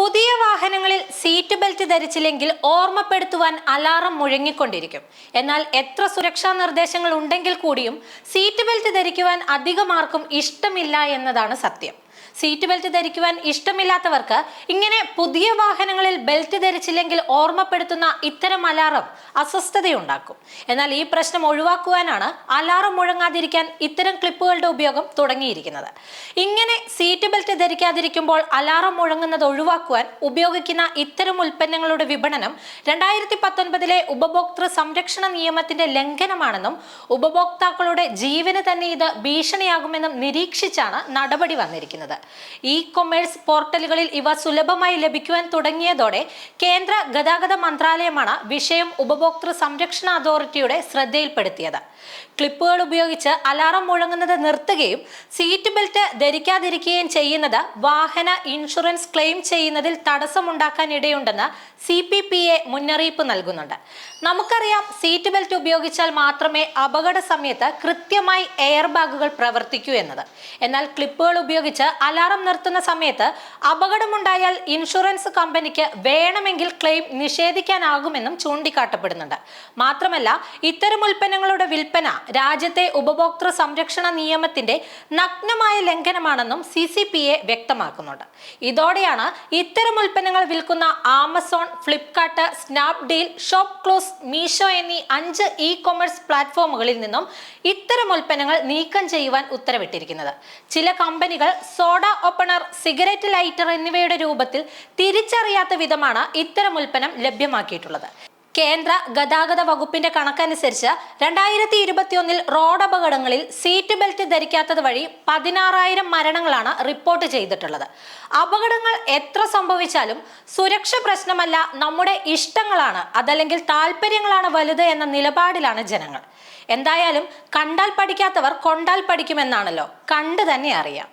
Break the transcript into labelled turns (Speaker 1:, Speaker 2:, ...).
Speaker 1: പുതിയ വാഹനങ്ങളിൽ seat belt ധരിച്ചില്ലെങ്കിൽ ഓർമ്മപ്പെടുത്തുവാൻ അലാറം മുഴങ്ങിക്കൊണ്ടിരിക്കും. എന്നാൽ എത്ര സുരക്ഷാ നിർദ്ദേശങ്ങൾ ഉണ്ടെങ്കിൽ കൂടിയും സീറ്റ് ബെൽറ്റ് ധരിക്കുവാൻ അധികമാർക്കും ഇഷ്ടമില്ല എന്നതാണ് സത്യം. സീറ്റ് ബെൽറ്റ് ധരിക്കുവാൻ ഇഷ്ടമില്ലാത്തവർക്ക് ഇങ്ങനെ പുതിയ വാഹനങ്ങളിൽ ബെൽറ്റ് ധരിച്ചില്ലെങ്കിൽ ഓർമ്മപ്പെടുത്തുന്ന ഇത്തരം അലാറം അസ്വസ്ഥതയുണ്ടാക്കും. എന്നാൽ ഈ പ്രശ്നം ഒഴിവാക്കുവാനാണ് അലാറം മുഴങ്ങാതിരിക്കാൻ ഇത്തരം ക്ലിപ്പുകളുടെ ഉപയോഗം തുടങ്ങിയിരിക്കുന്നത്. ഇങ്ങനെ സീറ്റ് ബെൽറ്റ് ധരിക്കാതിരിക്കുമ്പോൾ അലാറം മുഴങ്ങുന്നത് ഒഴിവാക്കുവാൻ ഉപയോഗിക്കുന്ന ഇത്തരം ഉൽപ്പന്നങ്ങളുടെ വിപണനം രണ്ടായിരത്തി പത്തൊൻപതിലെ ഉപഭോക്തൃ സംരക്ഷണ നിയമത്തിന്റെ ലംഘനമാണെന്നും ഉപഭോക്താക്കളുടെ ജീവന് തന്നെ ഇത് ഭീഷണിയാകുമെന്നും നിരീക്ഷിച്ചാണ് നടപടി വന്നിരിക്കുന്നത്. ഇ കൊമേഴ്സ് പോർട്ടലുകളിൽ ഇവ സുലഭമായി ലഭിക്കുവാൻ തുടങ്ങിയതോടെ കേന്ദ്ര ഗതാഗത മന്ത്രാലയമാണ് വിഷയം ഉപഭോക്തൃ സംരക്ഷണ അതോറിറ്റിയുടെ ശ്രദ്ധയിൽപ്പെടുത്തിയത്. ക്ലിപ്പുകൾ ഉപയോഗിച്ച് അലാറം മുഴങ്ങുന്നത് നിർത്തുകയും സീറ്റ് ബെൽറ്റ് ധരിക്കാതിരിക്കുകയും ചെയ്യുന്നത് വാഹന ഇൻഷുറൻസ് ക്ലെയിം ചെയ്യുന്നതിൽ തടസ്സമുണ്ടാക്കാൻ ഇടയുണ്ടെന്ന് സി പി പി എ മുന്നറിയിപ്പ് നൽകുന്നുണ്ട്. നമുക്കറിയാം സീറ്റ് ബെൽറ്റ് ഉപയോഗിച്ചാൽ മാത്രമേ അപകട സമയത്ത് കൃത്യമായി എയർ ബാഗുകൾ പ്രവർത്തിക്കൂ എന്നത്. എന്നാൽ ക്ലിപ്പുകൾ ഉപയോഗിച്ച് അലാറം നിർത്തുന്ന സമയത്ത് അപകടമുണ്ടായാൽ ഇൻഷുറൻസ് കമ്പനിക്ക് വേണമെങ്കിൽ ക്ലെയിം നിഷേധിക്കാനാകുമെന്നും ചൂണ്ടിക്കാട്ടപ്പെടുന്നുണ്ട്. മാത്രമല്ല ഇത്തരം ഉൽപ്പന്നങ്ങളുടെ വിൽപ്പന രാജ്യത്തെ ഉപഭോക്തൃ സംരക്ഷണ നിയമത്തിന്റെ നഗ്നമായ ലംഘനമാണെന്നും സി സി പി എ വ്യക്തമാക്കുന്നുണ്ട്. ഇതോടെയാണ് ഇത്തരം ഉൽപ്പന്നങ്ങൾ വിൽക്കുന്ന Amazon Flipkart Snapdeal ShopClues Meesho എന്നീ അഞ്ച് ഇ കൊമേഴ്സ് പ്ലാറ്റ്ഫോമുകളിൽ നിന്നും ഇത്തരം ഉൽപ്പന്നങ്ങൾ നീക്കം ചെയ്യുവാൻ ഉത്തരവിട്ടിരിക്കുന്നത്. ചില കമ്പനികൾ സോഡ ഓപ്പണർ സിഗരറ്റ് ലൈറ്റർ എന്നിവയുടെ രൂപത്തിൽ തിരിച്ചറിയാത്ത വിധമാണ് ഇത്തരം ഉൽപ്പന്നം ലഭ്യമാക്കിയിട്ടുള്ളത്. കേന്ദ്ര ഗതാഗത വകുപ്പിന്റെ കണക്കനുസരിച്ച് രണ്ടായിരത്തി ഇരുപത്തിയൊന്നിൽ റോഡ് അപകടങ്ങളിൽ സീറ്റ് ബെൽറ്റ് ധരിക്കാത്തത് വഴി പതിനാറായിരം മരണങ്ങളാണ് റിപ്പോർട്ട് ചെയ്തിട്ടുള്ളത്. അപകടങ്ങൾ എത്ര സംഭവിച്ചാലും സുരക്ഷ പ്രശ്നമല്ല നമ്മുടെ ഇഷ്ടങ്ങളാണ് അതല്ലെങ്കിൽ താല്പര്യങ്ങളാണ് വലുത് എന്ന നിലപാടിലാണ് ജനങ്ങൾ. എന്തായാലും കണ്ടാൽ പഠിക്കാത്തവർ കൊണ്ടാൽ പഠിക്കുമെന്നാണല്ലോ കണ്ടു തന്നെ അറിയാം.